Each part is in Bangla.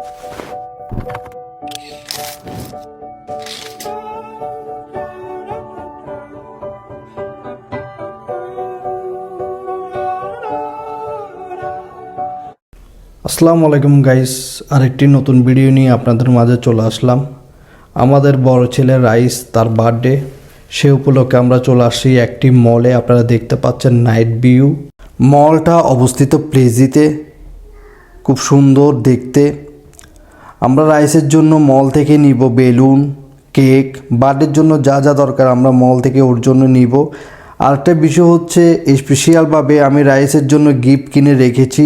আসসালামু আলাইকুম গাইস, আরেকটি নতুন ভিডিও নিয়ে আপনাদের মাঝে চলে আসলাম। আমাদের বড় ছেলে রাইস, তার বার্থডে। সে উপলক্ষে আমরা চলে আসি একটি মলে, আপনারা দেখতে পাচ্ছেন নাইট ভিউ। মলটা অবস্থিত প্লেজিতে, খুব সুন্দর দেখতে। আমরা রাইসের জন্য মল থেকে নিব বেলুন, কেক, বার্থডের জন্য যা যা দরকার আমরা মল থেকে ওর জন্য নিব। আরেকটা বিষয় হচ্ছে স্পেশিয়ালভাবে আমি রাইসের জন্য গিফট কিনে রেখেছি,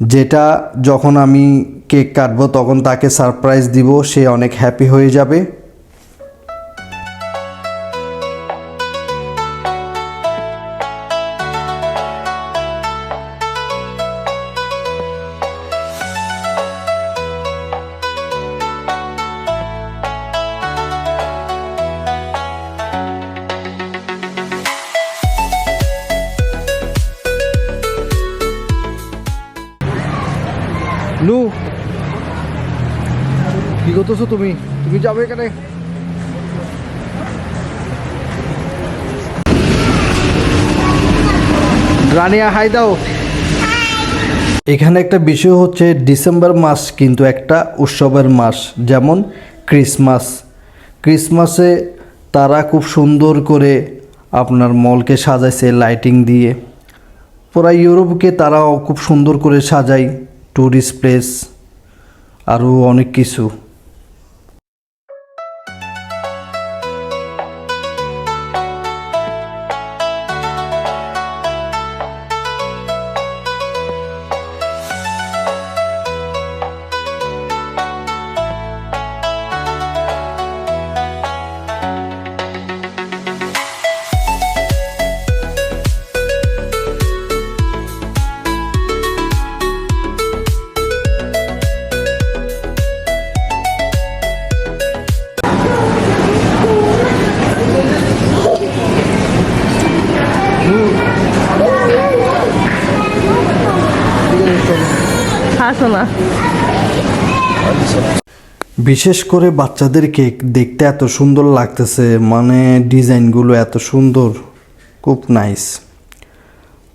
যেটা যখন আমি কেক কাটবো তখন তাকে সারপ্রাইজ দিব, সে অনেক হ্যাপি হয়ে যাবে। নু কি করতেছো তুমি? তুমি যাবে এখানে। রানিয়া, হাই দাও। এখানে একটা বিষয় হচ্ছে ডিসেম্বর মাস কিন্তু একটা উৎসবের মাস, যেমন ক্রিসমাস। ক্রিসমাসে তারা খুব সুন্দর করে আপনার মলকে সাজাইছে, লাইটিং দিয়ে। পুরা ইউরোপকে তারাও খুব সুন্দর করে সাজায়। ট্যুরিস্ট প্লেস আরও অনেক কিছু। বিশেষ করে বাচ্চাদের কেক দেখতে এত সুন্দর লাগতেছে মানে ডিজাইনগুলো এত সুন্দর, খুব নাইস।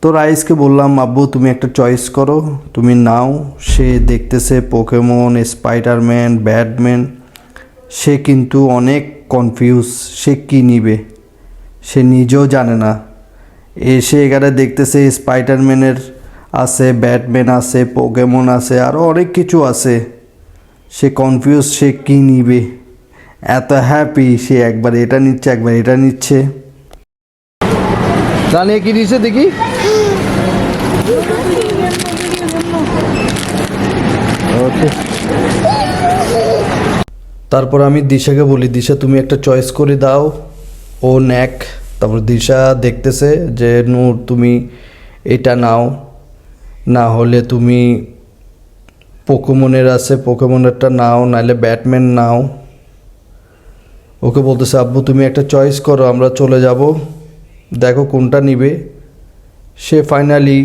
তো রাইসকে বললাম, আব্বু, তুমি একটা চয়েস করো, তুমি নাও। সে দেখতেছে পোকেমন স্পাইডারম্যান ব্যাটম্যান সে কিন্তু অনেক কনফিউজ সে কী নিবে? সে নিজেও জানে না। এসে এখানে দেখতেছে স্পাইডারম্যানের আছে, ব্যাটম্যান আছে, পোকেমন আছে আরও অনেক কিছু আছে। সে কনফিউজ সে কী নিবে? এত হ্যাপি সে একবার এটা নিচ্ছে, একবার এটা নিচ্ছে। জানিয়ে কি দিছে দেখি? তারপর আমি দিশাকে বলি, দিশা, তুমি একটা চয়েস করে দাও। ও ন্যাক তারপর দিশা দেখতেছে যে, নূর, তুমি এটা নাও। না হলে তুমি পোকোমনের আছে পোকোমনেরটা নাও নাহলে ব্যাটম্যান নাও। ওকে বলতেছে আব্বু তুমি একটা চয়েস করো আমরা চলে যাব। দেখো কোনটা নিবে। সে ফাইনালি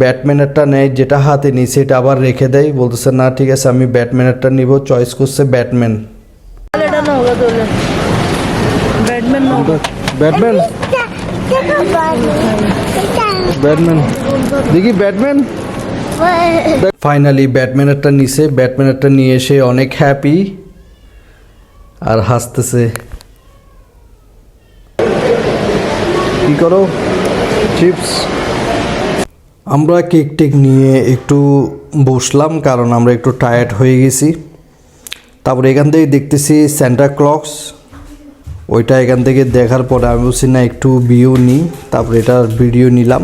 ব্যাটম্যানেরটা নেয় যেটা হাতে নিই সেটা আবার রেখে দেয়। বলতেছে না ঠিক আছে আমি ব্যাটম্যানেরটা নিব চয়েস করছে ব্যাটম্যান ব্যাটম্যান ব্যাটম্যান ব্যাটম্যান দেখি ব্যাটম্যান ফাইনালি ব্যাটম্যানেরটা নিছে। ব্যাটম্যানেরটা নিয়ে এসে অনেক হ্যাপি আর হাসতেছে। কি করো? চিপস আমরা কেক টেক নিয়ে একটু বসলাম কারণ আমরা একটু টায়ার্ড হয়ে গেছি। তারপরে এখান থেকে দেখতেছি স্যান্টা ক্লক্স ওইটা এখান থেকে দেখার পরে আমি বলছি, না, একটু ভিউ নিই তারপরে এটার ভিডিও নিলাম।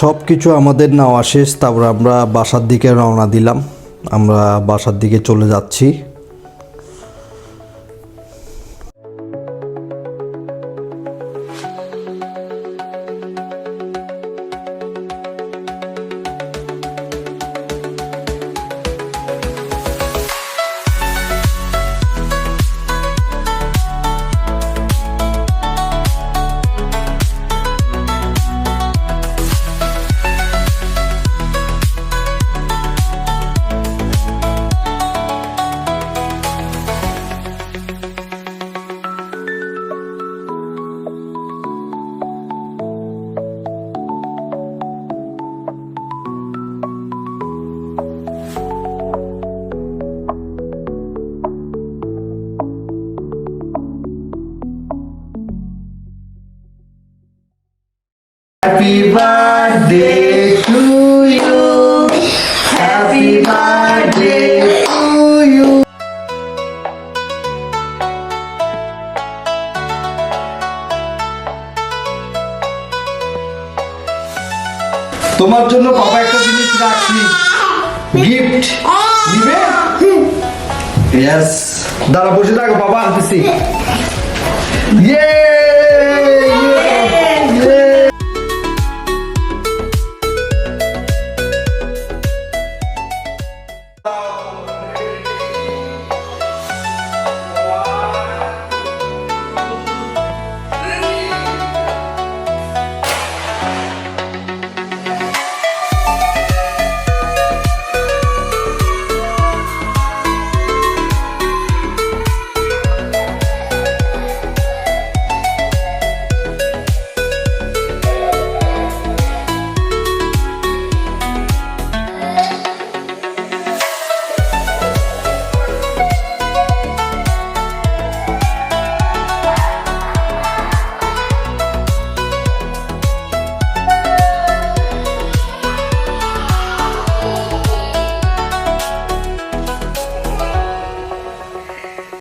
সব কিছু আমাদের নেওয়া শেষ, তারপর আমরা বাসার দিকে রওনা দিলাম। আমরা বাসার দিকে চলে যাচ্ছি। Happy birthday to you. Happy birthday to you. তোমার জন্য বাবা একটা জিনিস রাখছি। গিফট দিবে? ইয়েস দাঁড়া, বসে থাকো, বাবা আনতেছি। ইয়ে